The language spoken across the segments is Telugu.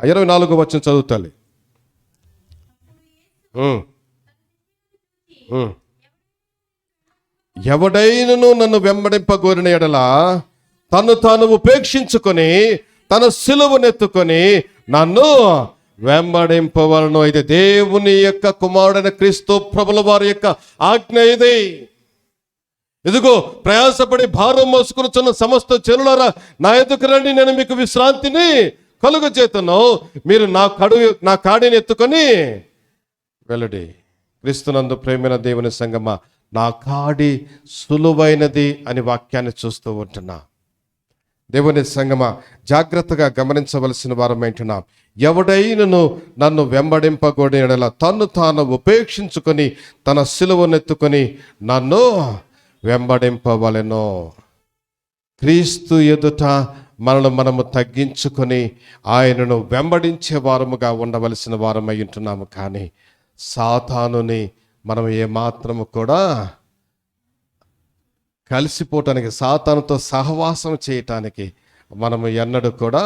ఇరవై నాలుగు వచ్చిన చదువుతాలి ఎవడైనను నన్ను వెంబడింపగోరిన ఎడల తను తాను ఉపేక్షించుకొని తన సిలువనెత్తుకొని నన్ను వెంబడింపవలను. ఇది దేవుని యొక్క కుమారుడైన క్రీస్తు ప్రభుల వారి యొక్క ఆజ్ఞ ఇది. ఇదిగో ప్రయాసపడి భారం మోసుకుని సమస్త చెరులారా నా ఎదుకు రండి నేను మీకు విశ్రాంతిని కలుగు చేతును మీరు నా కడు నా కాడిని ఎత్తుకొని వెళ్ళడి. క్రీస్తునందు ప్రేమైన దేవుని సంగమ నా కాడి సులువైనది అని వాక్యాన్ని చూస్తూ ఉంటున్నా. దేవుని సంగమ జాగ్రత్తగా గమనించవలసిన వారం ఏంటున్నాం ఎవడైనను నన్ను వెంబడింపకూడని తను తన్ను తాను ఉపేక్షించుకొని తన సిలువనెత్తుకొని నన్ను వెంబడింపవలెను. క్రీస్తు ఎదుట మనను మనము తగ్గించుకొని ఆయనను వెంబడించే వారముగా ఉండవలసిన వారమై ఉంటున్నాము కానీ సాతానుని మనం ఏమాత్రము కూడా కలిసిపోవటానికి సాతానుతో సహవాసం చేయటానికి మనము ఎన్నడూ కూడా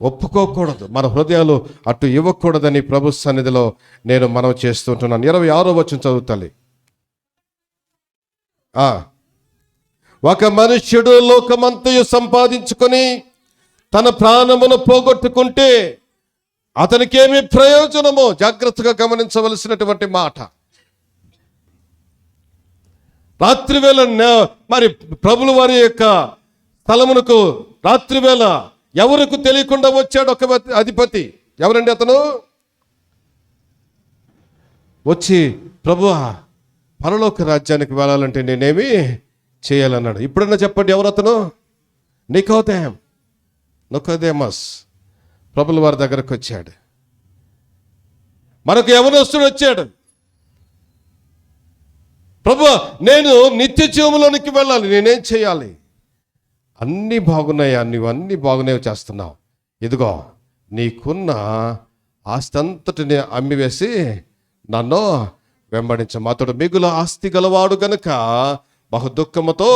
ఒప్పుకోకూడదు మన హృదయాలు అటు ఇవ్వకూడదని ప్రభు సన్నిధిలో నేను మనం చేస్తుంటున్నాను ఇరవై ఆరో వచ్చిన చదువుతాలి ఆ. ఒక మనుష్యుడు లోకమంతయు సంపాదించుకొని తన ప్రాణమును పోగొట్టుకుంటే అతనికేమి ప్రయోజనమో జాగ్రత్తగా గమనించవలసినటువంటి మాట. రాత్రివేళ మరి ప్రభులు వారి యొక్క స్థలమునకు రాత్రివేళ ఎవరికి తెలియకుండా వచ్చాడు ఒక అధిపతి? ఎవరండి అతను? వచ్చి ప్రభు పరలోక రాజ్యానికి వెళ్ళాలంటే నేనేమి చేయాలన్నాడు. ఇప్పుడన్నా చెప్పండి ఎవరు అతను నికోదేహం నికోదేమస్ ప్రభుల వారి దగ్గరకు వచ్చాడు. మనకు యవనస్తుడు వచ్చాడు. ప్రభు నేను నిత్య జీవంలోనికి వెళ్ళాలి. నేనేం చేయాలి? అన్నీ బాగున్నాయా నువ్వు అన్నీ చేస్తున్నావు. ఇదిగో నీకున్న ఆస్తి అంతటిని అమ్మివేసి నన్ను వెంబడించము అతడు మిగుల ఆస్తి గలవాడు గనుక బహు దుఃఖముతో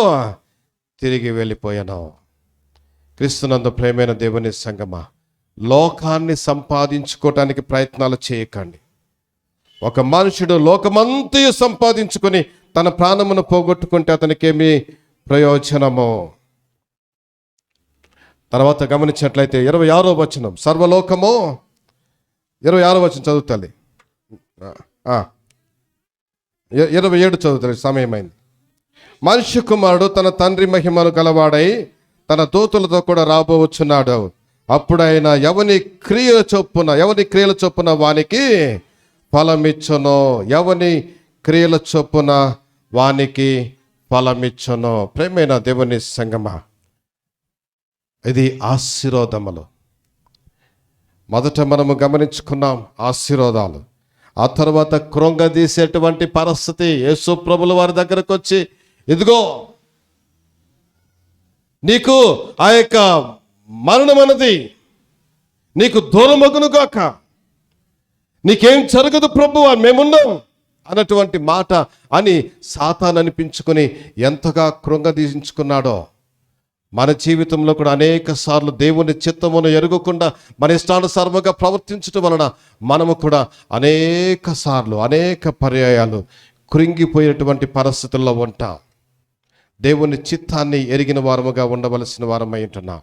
తిరిగి వెళ్ళిపోయాను. క్రీస్తునందు ప్రేమైన దేవుని సంగమ లోకాన్ని సంపాదించుకోవటానికి ప్రయత్నాలు చేయకండి. ఒక మనుషుడు లోకమంతయు సంపాదించుకొని తన ప్రాణమును పోగొట్టుకుంటే అతనికేమి ప్రయోజనము. తర్వాత గమనించినట్లయితే ఇరవై ఆరో వచనం సర్వలోకము. ఇరవై ఆరో వచనం చదువుతాలి ఇరవై ఏడు చదువుతాలి సమయమైంది. మనుష్య కుమారుడు తన తండ్రి మహిమను గలవాడై తన దూతులతో కూడా రాబోవచ్చున్నాడు అప్పుడు ఆయన ఎవని క్రియల చొప్పున ఎవని క్రియల చొప్పున వానికి ఫలమిచ్చును? ఎవని క్రియల చొప్పున వానికి ఫలమిచ్చును? ప్రేమైన దేవుని సంగమా ఇది ఆశీర్వాదములు. మొదట మనము గమనించుకున్నాం ఆశీర్వాదాలు. ఆ తర్వాత కృంగదీసేటువంటి పరిస్థితి. యేసు ప్రభుల వారి దగ్గరకు వచ్చి ఇదిగో నీకు ఆ యొక్క మరణం అన్నది నీకు దూరమగును గాక. నీకేం జరగదు ప్రభు మేమున్నాం అన్నటువంటి మాట అని సాతాన్ అనిపించుకొని ఎంతగా కృంగదీయించుకున్నాడో మన జీవితంలో కూడా అనేక సార్లు దేవుని చిత్తమును ఎరగకుండా మన ఇష్టానుసారముగా ప్రవర్తించడం వలన మనము కూడా అనేక సార్లు అనేక పర్యాయాలు కృంగిపోయేటువంటి పరిస్థితుల్లో ఉంటాం. దేవుని చిత్తాన్ని ఎరిగిన వారముగా ఉండవలసిన వారమై ఉంటున్నాం.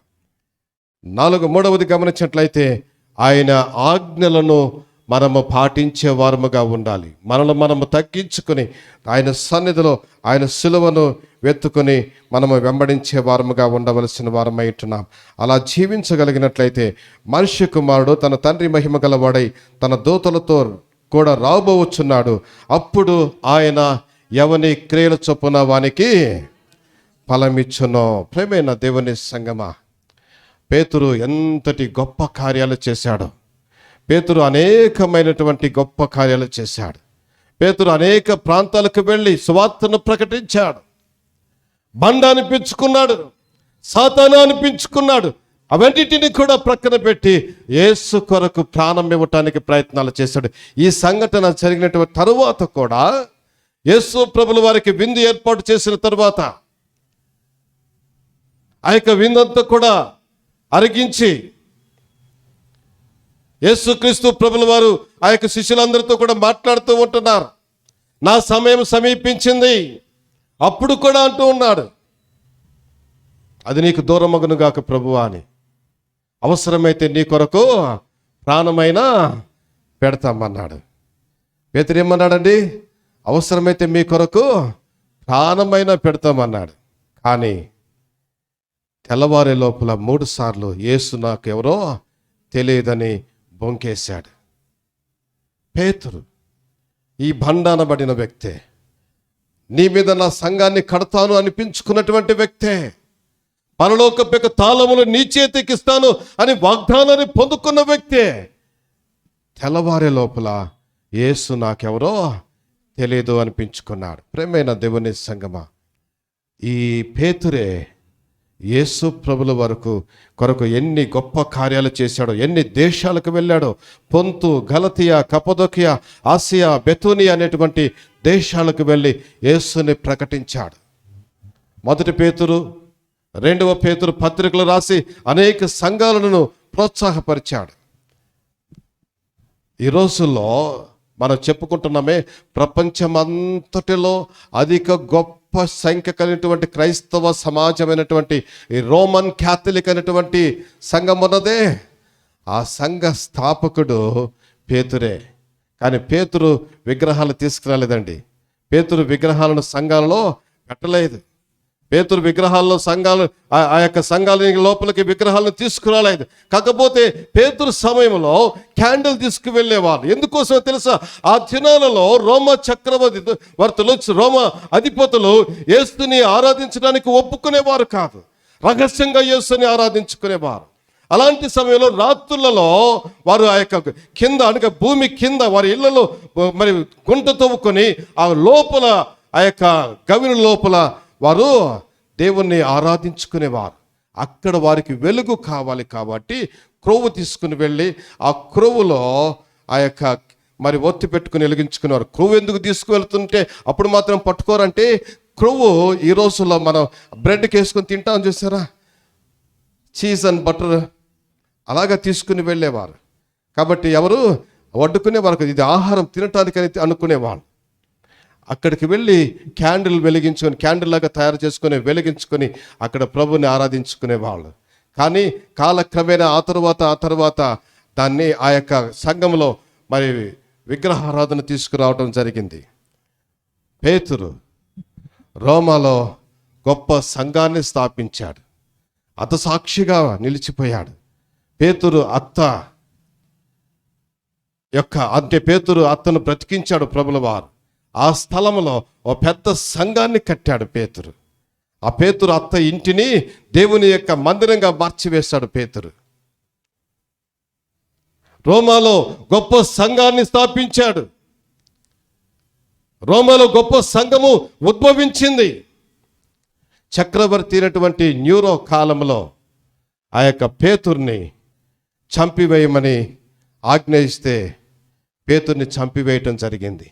నాలుగు మూడవది గమనించినట్లయితే ఆయన ఆజ్ఞలను మనము పాటించే వారముగా ఉండాలి. మనల్ని మనము తగ్గించుకొని ఆయన సన్నిధిలో ఆయన సులువను వెతుకుని మనము వెంబడించే వారముగా ఉండవలసిన వారమై ఉంటున్నాం. అలా జీవించగలిగినట్లయితే మనుష్య కుమారుడు తన తండ్రి మహిమ గలవాడై తన దూతలతో కూడా రాబోవచ్చున్నాడు. అప్పుడు ఆయన ఎవని క్రియల చొప్పున వానికి ఫలమిచ్చునో. ప్రేమైన దేవుని సంగమా పేతురు ఎంతటి గొప్ప కార్యాలు చేశాడు. పేతురు అనేకమైనటువంటి గొప్ప కార్యాలు చేశాడు. పేతురు అనేక ప్రాంతాలకు వెళ్ళి సువార్తను ప్రకటించాడు. బండ అనిపించుకున్నాడు సాతాను అనిపించుకున్నాడు. అవన్నిటిని కూడా ప్రక్కన పెట్టి యేసు కొరకు ప్రాణం ఇవ్వటానికి ప్రయత్నాలు చేశాడు. ఈ సంఘటన జరిగినటువంటి తరువాత కూడా యేసు ప్రభుల వారికి విందు ఏర్పాటు చేసిన తరువాత ఆ యొక్క విందంతా కూడా అరిగించి యేసుక్రీస్తు ప్రభుల వారు ఆ యొక్క శిష్యులందరితో కూడా మాట్లాడుతూ ఉంటున్నారు. నా సమయం సమీపించింది. అప్పుడు కూడా అంటూ ఉన్నాడు. అది నీకు దూరమగును గాక ప్రభువా అని. అవసరమైతే నీ కొరకు ప్రాణమైనా పెడతామన్నాడు. పేతురేమన్నాడండి అవసరమైతే మీ కొరకు ప్రాణమైనా పెడతామన్నాడు. కానీ తెల్లవారే లోపల మూడు సార్లు యేసు నాకు ఎవరో తెలియదని బొంకేశాడు. పేతురు ఈ బండానబడిన వ్యక్తే నీ మీద నా సంఘాన్ని కడతాను అనిపించుకున్నటువంటి వ్యక్తే పరలోకపు యొక్క తాళములు నీ చేతికిస్తాను అని వాగ్దానాన్ని పొందుకున్న వ్యక్తే తెల్లవారే లోపల యేసు నాకెవరో తెలియదు అనిపించుకున్నాడు. ప్రేమైన దేవుని సంగమా ఈ పేతురే యేసు ప్రభుల వరకు కొరకు ఎన్ని గొప్ప కార్యాలు చేశాడో ఎన్ని దేశాలకు వెళ్ళాడో పొంతు గలతియా కపదొకియా ఆసియా బెతూనియా అనేటువంటి దేశాలకు వెళ్ళి యేసుని ప్రకటించాడు. మొదటి పేతురు రెండవ పేతురు పత్రికలు రాసి అనేక సంఘాలను ప్రోత్సాహపరిచాడు. ఈ రోజుల్లో మనం చెప్పుకుంటున్నామే ప్రపంచమంతటిలో అధిక గొప్ప సంఖ్య కలిగినటువంటి క్రైస్తవ సమాజమైనటువంటి ఈ రోమన్ క్యాథలిక్ అనేటువంటి సంఘం ఉన్నదే. ఆ సంఘ స్థాపకుడు పేతురే. కానీ పేతురు విగ్రహాలు తీసుకురాలేదండి. పేతురు విగ్రహాలను సంఘాలలో పెట్టలేదు. పేతురు విగ్రహాల్లో సంఘాలు ఆ ఆ యొక్క సంఘాల లోపలికి విగ్రహాలను తీసుకురాలేదు. కాకపోతే పేతురు సమయంలో క్యాండిల్ తీసుకువెళ్ళేవారు. ఎందుకోసమో తెలుసా? ఆ దినాలలో రోమ చక్రవర్తి వర్తులు రోమ అధిపతులు యేసుని ఆరాధించడానికి ఒప్పుకునేవారు కాదు. రహస్యంగా యేసుని ఆరాధించుకునేవారు. అలాంటి సమయంలో రాత్రులలో వారు ఆ యొక్క కింద అనగా భూమి కింద వారి ఇళ్ళలో మరి గుంట తవ్వుకొని ఆ లోపల ఆ యొక్క గవిని లోపల వారు దేవుణ్ణి ఆరాధించుకునేవారు. అక్కడ వారికి వెలుగు కావాలి కాబట్టి క్రొవ్వు తీసుకుని వెళ్ళి ఆ క్రొవ్వులో ఆ యొక్క మరి ఒత్తి పెట్టుకుని వెలిగించుకునేవారు. క్రొవ్వు ఎందుకు తీసుకువెళ్తుంటే అప్పుడు మాత్రం పట్టుకోరంటే క్రొవ్వు ఈ రోజుల్లో మనం బ్రెడ్కి వేసుకొని తింటాం చూసారా? చీజ్ అండ్ బటర్ అలాగా తీసుకుని వెళ్ళేవారు. కాబట్టి ఎవరు వడ్డుకునే వారు ఇది ఆహారం తినటానికని అనుకునేవాళ్ళు. అక్కడికి వెళ్ళి క్యాండిల్ వెలిగించుకొని క్యాండిల్ లాగా తయారు చేసుకొని వెలిగించుకొని అక్కడ ప్రభుని ఆరాధించుకునేవాళ్ళు కానీ కాలక్రమేణా ఆ తర్వాత ఆ తర్వాత దాన్ని ఆ యొక్క సంఘంలో మరి విగ్రహారాధన తీసుకురావడం జరిగింది. పేతురు రోమాలో గొప్ప సంఘాన్ని స్థాపించాడు. అత సాక్షిగా నిలిచిపోయాడు. పేతురు అత్త యొక్క అంటే పేతురు అత్తను బ్రతికించాడు ప్రభుల వారు ఆ స్థలంలో ఓ పెద్ద సంఘాన్ని కట్టాడు పేతురు. ఆ పేతురు అత్త ఇంటిని దేవుని యొక్క మందిరంగా మార్చివేశాడు పేతురు. రోమాలో గొప్ప సంఘాన్ని స్థాపించాడు. రోమాలో గొప్ప సంఘము ఉద్భవించింది. చక్రవర్తి అయినటువంటి న్యూరో కాలంలో ఆ యొక్క పేతుర్ని చంపివేయమని ఆజ్ఞయిస్తే పేతుర్ని చంపివేయటం జరిగింది.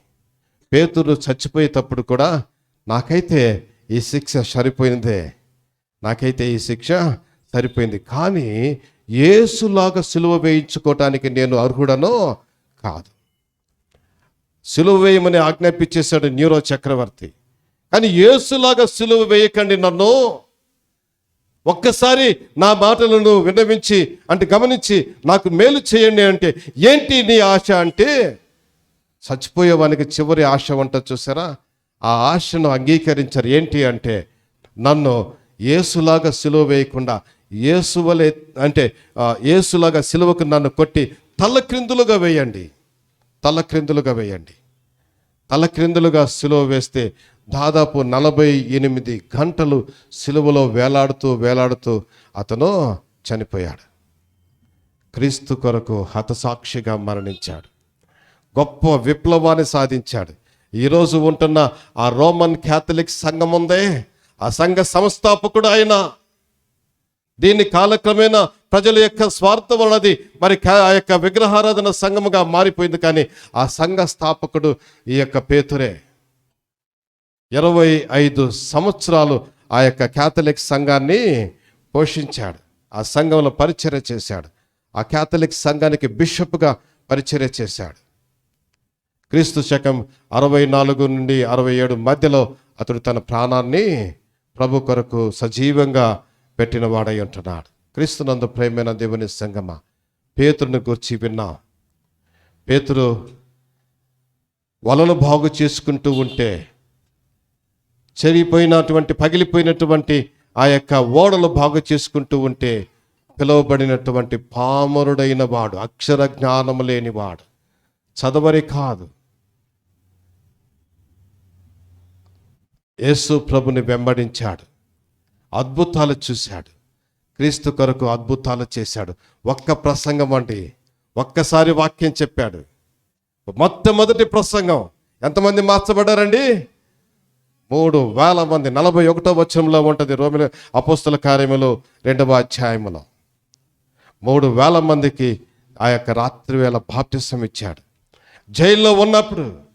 పేతురు చచ్చిపోయేటప్పుడు కూడా నాకైతే ఈ శిక్ష సరిపోయిందే. నాకైతే ఈ శిక్ష సరిపోయింది. కానీ ఏసులాగా సిలువ వేయించుకోవటానికి నేను అర్హుడనో కాదు. సిలువ వేయమని ఆజ్ఞాపించేశాడు న్యూరో చక్రవర్తి. కానీ ఏసులాగా సిలువ వేయకండి నన్ను. ఒక్కసారి నా మాటలను విన్నవించి అంటే గమనించి నాకు మేలు చేయండి అంటే ఏంటి నీ ఆశ అంటే చచ్చిపోయేవానికి చివరి ఆశ ఉంట చూసారా? ఆ ఆశను అంగీకరించారు. ఏంటి అంటే నన్ను ఏసులాగా సిలువ వేయకుండా ఏసువలే అంటే ఏసులాగా సిలువకు నన్ను కొట్టి తలక్రిందులుగా వేయండి. తలక్రిందులుగా వేయండి. తలక్రిందులుగా సిలువ వేస్తే దాదాపు నలభై ఎనిమిది గంటలు సిలువలో వేలాడుతూ వేలాడుతూ అతను చనిపోయాడు. క్రీస్తు కొరకు హతసాక్షిగా మరణించాడు. గొప్ప విప్లవాన్ని సాధించాడు. ఈరోజు ఉంటున్న ఆ రోమన్ క్యాథలిక్ సంఘం ఉందే ఆ సంఘ సంస్థాపకుడు ఆయన దీన్ని కాలక్రమేణా ప్రజల యొక్క స్వార్థం వలనది మరి ఆ యొక్క విగ్రహారాధన సంఘముగా మారిపోయింది కానీ ఆ సంఘ స్థాపకుడు ఈ యొక్క పేతురే. ఇరవై ఐదు సంవత్సరాలు ఆ యొక్క క్యాథలిక్ సంఘాన్ని పోషించాడు ఆ సంఘంలో పరిచర్య చేశాడు ఆ క్యాథలిక్ సంఘానికి బిషప్గా పరిచర్య చేశాడు. క్రీస్తు శకం అరవై నాలుగు నుండి అరవై ఏడు మధ్యలో అతడు తన ప్రాణాన్ని ప్రభు కొరకు సజీవంగా పెట్టిన వాడై ఉంటున్నాడు. క్రీస్తునందు ప్రేమైన దేవుని సంగమ. పేతురుని గురించి విన్నాం. పేతురు వలలు బాగు చేసుకుంటూ ఉంటే చెరిగిపోయినటువంటి పగిలిపోయినటువంటి ఆ యొక్క ఓడలు బాగు చేసుకుంటూ ఉంటే పిలువబడినటువంటి పామరుడైన వాడు అక్షర జ్ఞానము లేనివాడు. చదవరి కాదు. యేసు ప్రభుని వెంబడించాడు. అద్భుతాలు చూశాడు. క్రీస్తు కొరకు అద్భుతాలు చేశాడు. ఒక్క ప్రసంగం అండి. ఒక్కసారి వాక్యం చెప్పాడు. మొట్టమొదటి ప్రసంగం. ఎంతమంది మార్చబడ్డారండి? మూడు వేల మంది. నలభై ఒకటో వచనంలో ఉంటుంది రోమిల అపోస్తుల కార్యములు రెండవ అధ్యాయములో. మూడు వేల మందికి ఆ యొక్క రాత్రి వేళ ఇచ్చాడు. జైల్లో ఉన్నప్పుడు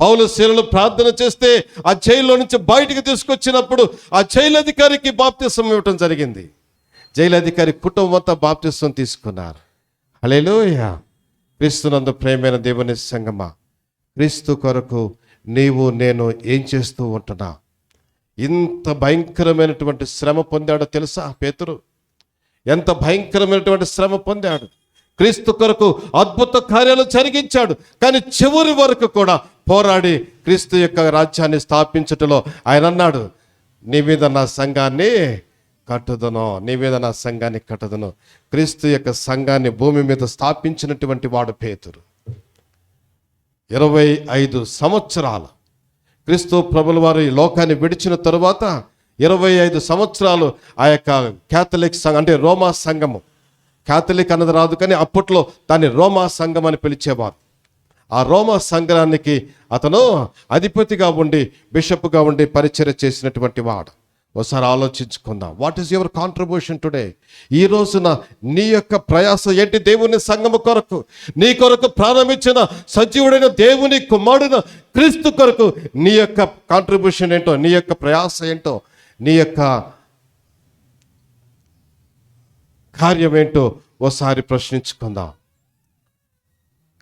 పౌలు శీలలు ప్రార్థన చేస్తే ఆ జైల్లో నుంచి బయటికి తీసుకొచ్చినప్పుడు ఆ జైలు అధికారికి బాప్తిసం ఇవ్వటం జరిగింది. జైలు అధికారి కుటుంబం అంతా బాప్తిసం తీసుకున్నారు. హలేలోయ క్రీస్తునందు ప్రేమైన దేవుని సంగమా. క్రీస్తు కొరకు నీవు నేను ఏం చేస్తూ ఉంటున్నా? ఇంత భయంకరమైనటువంటి శ్రమ పొందాడో తెలుసా పేతురు? ఎంత భయంకరమైనటువంటి శ్రమ పొందాడు? క్రీస్తు కొరకు అద్భుత కార్యాలు జరిగించాడు. కానీ చివరి వరకు కూడా పోరాడి క్రీస్తు యొక్క రాజ్యాన్ని స్థాపించటంలో ఆయన అన్నాడు నీ మీద నా సంఘాన్ని కట్టుదను నీ మీద నా సంఘాన్ని కట్టుదను. క్రీస్తు యొక్క సంఘాన్ని భూమి మీద స్థాపించినటువంటి వాడు పేతురు. ఇరవై ఐదు సంవత్సరాలు క్రీస్తు ప్రభుల వారు ఈ లోకాన్ని విడిచిన తరువాత ఇరవై ఐదు సంవత్సరాలు ఆ యొక్క క్యాథలిక్ సంఘం అంటే రోమా సంఘము. క్యాథలిక్ అన్నది రాదు కానీ అప్పట్లో దాన్ని రోమా సంఘం అని పిలిచేవారు. ఆ రోమ సంగ్రానికి అతను అధిపతిగా ఉండి బిషప్గా ఉండి పరిచయం చేసినటువంటి వాడు. ఒకసారి ఆలోచించుకుందాం. What is your contribution today ఈ రోజున నీ యొక్క ప్రయాస ఏంటి దేవుని సంగము కొరకు? నీ కొరకు ప్రారంభించిన సజీవుడైన దేవుని కుమారుడిన క్రీస్తు కొరకు నీ యొక్క కాంట్రిబ్యూషన్ ఏంటో నీ యొక్క ప్రయాస ఏంటో నీ యొక్క కార్యం ఏంటో ఓసారి ప్రశ్నించుకుందాం.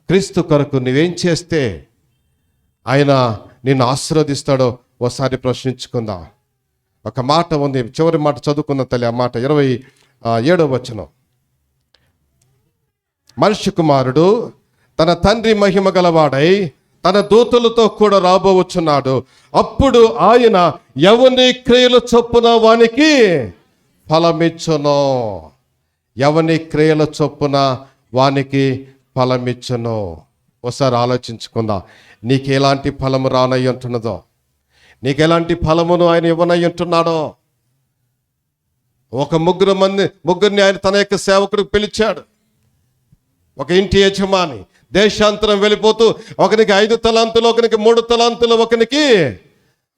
క్రీస్తు కొరకు నువ్వేం చేస్తే ఆయన నిన్ను ఆశీర్వదిస్తాడో ఓసారి ప్రశ్నించుకుందాం. ఒక మాట ఉంది చివరి మాట చదువుకున్న తల్లి ఆ మాట ఇరవై ఏడవ ఏడో వచనం. మనిషి కుమారుడు తన తండ్రి మహిమ గలవాడై తన దూతలతో కూడా రాబోవచ్చున్నాడు. అప్పుడు ఆయన ఎవని క్రియలు చొప్పున వానికి ఫలమిచ్చును? ఎవని క్రియల చొప్పున వానికి ఫలమిచ్చను? ఒకసారి ఆలోచించుకుందాం. నీకు ఎలాంటి ఫలము రానై ఉంటున్నదో? నీకు ఎలాంటి ఫలమును ఆయన ఇవ్వనయ్యి ఉంటున్నాడో? ఒక ముగ్గురు మంది ముగ్గురిని ఆయన తన యొక్క సేవకుడికి పిలిచాడు. ఒక ఇంటి యజమాని. దేశాంతరం వెళ్ళిపోతూ ఒకనికి ఐదు తలాంతులు ఒకనికి మూడు తలాంతులు ఒకనికి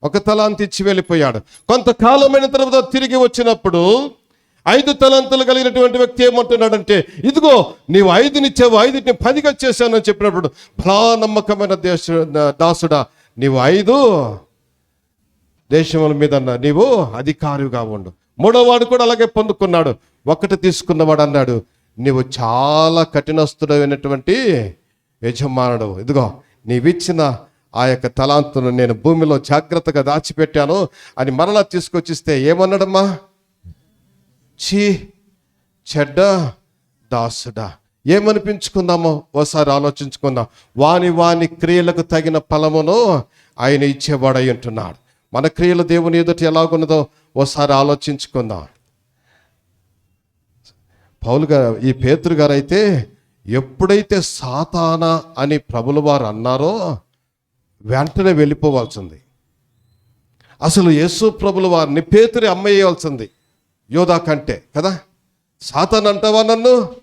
ఒక తలాంతి ఇచ్చి వెళ్ళిపోయాడు. కొంతకాలమైన తర్వాత తిరిగి వచ్చినప్పుడు ఐదు తలాంతులు కలిగినటువంటి వ్యక్తి ఏమంటున్నాడంటే ఇదిగో నీవు ఐదునిచ్చావు ఐదుని పదిగా చేశానని చెప్పినప్పుడు బలా నమ్మకమైన దేశ దాసుడా నీవు ఐదు దేశముల మీద నీవు అధికారిగా ఉండు. మూడోవాడు కూడా అలాగే పొందుకున్నాడు. ఒకటి తీసుకున్నవాడు అన్నాడు నీవు చాలా కఠినస్తుడైనటువంటి యజమానుడు. ఇదిగో నీవిచ్చిన ఆ యొక్క తలాంతును నేను భూమిలో జాగ్రత్తగా దాచిపెట్టాను అని మరలా తీసుకొచ్చిస్తే ఏమన్నాడమ్మా? చీ చెడ్డ దాసుడా. ఏమనిపించుకుందామో ఓసారి ఆలోచించుకుందాం. వాని వాని క్రియలకు తగిన ఫలమును ఆయన ఇచ్చేవాడై ఉంటున్నాడు. మన క్రియలు దేవుని ఎదుటి ఎలాగున్నదో ఓసారి ఆలోచించుకుందాం. పౌలు గారు ఈ పేతురు గారు అయితే ఎప్పుడైతే సాతాన అని ప్రభుల వారు అన్నారో వెంటనే వెళ్ళిపోవాల్సింది. అసలు యేసు ప్రభుల వారిని పేతురి అమ్మేయవలసింది. యోధా కంటే కదా? సాతాన్ అంటావా నన్ను?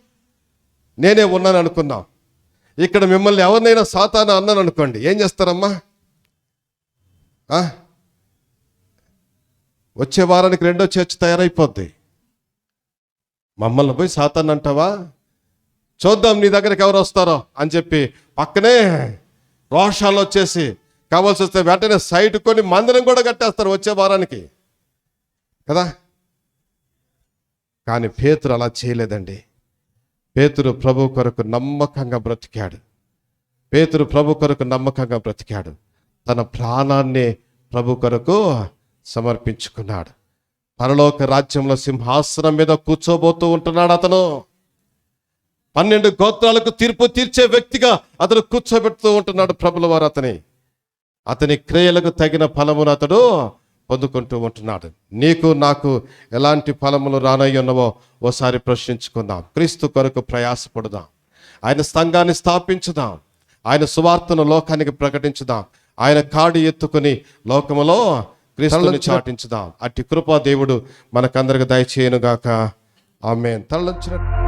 నేనే ఉన్నాను అనుకున్నాం. ఇక్కడ మిమ్మల్ని ఎవరినైనా సాతాన అన్నాను అనుకోండి ఏం చేస్తారమ్మా? వచ్చే వారానికి రెండో చర్చ్ తయారైపోద్ది. మమ్మల్ని పోయి సాతాన్ అంటావా? చూద్దాం నీ దగ్గరికి ఎవరు వస్తారో అని చెప్పి పక్కనే రోషాలు వచ్చేసి కావాల్సి వస్తే వెంటనే సైట్ కొని మందిరం కూడా కట్టేస్తారు వచ్చే వారానికి. కదా? కానీ పేతురు అలా చేయలేదండి. పేతురు ప్రభు కొరకు నమ్మకంగా బ్రతికాడు. పేతురు ప్రభు కొరకు నమ్మకంగా బ్రతికాడు. తన ప్రాణాన్ని ప్రభు కొరకు సమర్పించుకున్నాడు. పరలోక రాజ్యంలో సింహాసనం మీద కూర్చోబోతూ ఉంటున్నాడు అతను. పన్నెండు గోత్రాలకు తీర్పు తీర్చే వ్యక్తిగా అతను కూర్చోబెడుతూ ఉంటున్నాడు ప్రభుల వారు అతని. అతని క్రియలకు తగిన ఫలమును అతడు పొందుకుంటూ ఉంటున్నాడు. నీకు నాకు ఎలాంటి ఫలములు రానయ్యి ఉన్నవో ఓసారి ప్రశ్నించుకుందాం. క్రీస్తు కొరకు ప్రయాసపడుదాం. ఆయన సంఘాన్ని స్థాపించుదాం. ఆయన సువార్తను లోకానికి ప్రకటించుదాం. ఆయన కాడి ఎత్తుకుని లోకములో క్రీస్తుని చాటించుదాం. అట్టి కృపా దేవుడు మనకందరికి దయచేయనుగాక. ఆమె తరలించినట్టు